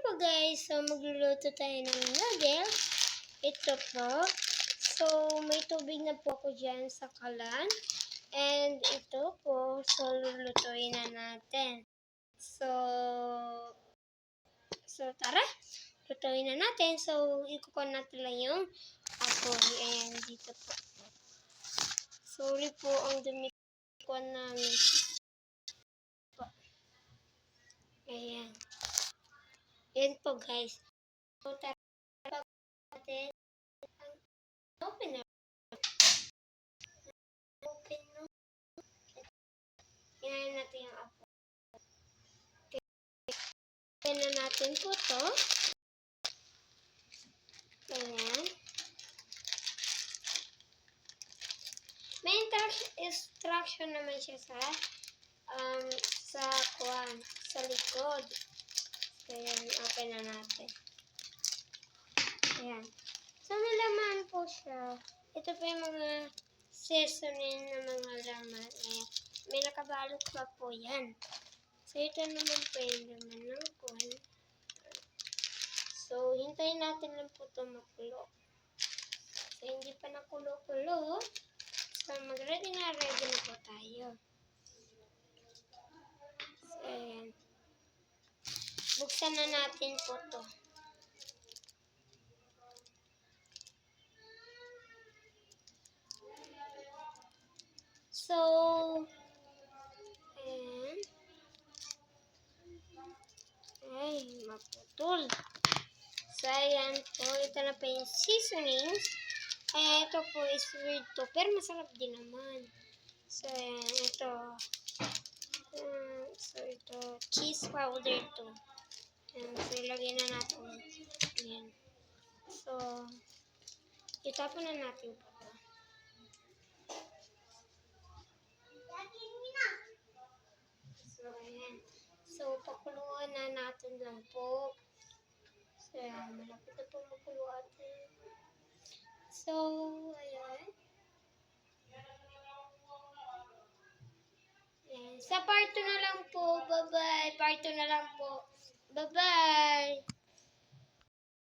po guys, so magluluto tayo ng noodles. Ito po. So, may tubig na po ako dyan sa kalan. And ito po, so lulutuin na natin. So, so tara, lutuin na natin. So, ikukuha natin lang yung apoy. And dito po. Sorry po, ang dumi ko namin. Ayan. Yan po guys. So, tara natin. Open na. Open na. Yan natin yung apo. Yan na natin po to. Ayan. May instruction, naman siya sa um, sa kuwan, sa likod. So, yan, open na natin. Ayan. So, may laman po siya. Ito po yung mga seasoning na mga laman. Ayan. May nakabalot pa po yan. So, ito naman po yung laman ng kuwan. So, hintayin natin lang po ito makulo. So, hindi pa nakulo-kulo. So, mag-ready na ready na po tayo. Buksan na natin po to. So, ayan. Ay, maputol. So, ayan po. Ito na po yung seasonings. Ay, ito po is weird to. Pero masarap din naman. So, ayan. Ito. Um, so, ito. Cheese powder to. Ayan. So, ilagay na natin. Ayan. So, itapon na natin po. to. So, ayan. So, pakuluan na natin lang po. So, ayan. Malapit na po makulo atin. So, ayan. Ayan. Sa part 2 na lang po. Bye-bye. Part 2 na lang po. Bye-bye.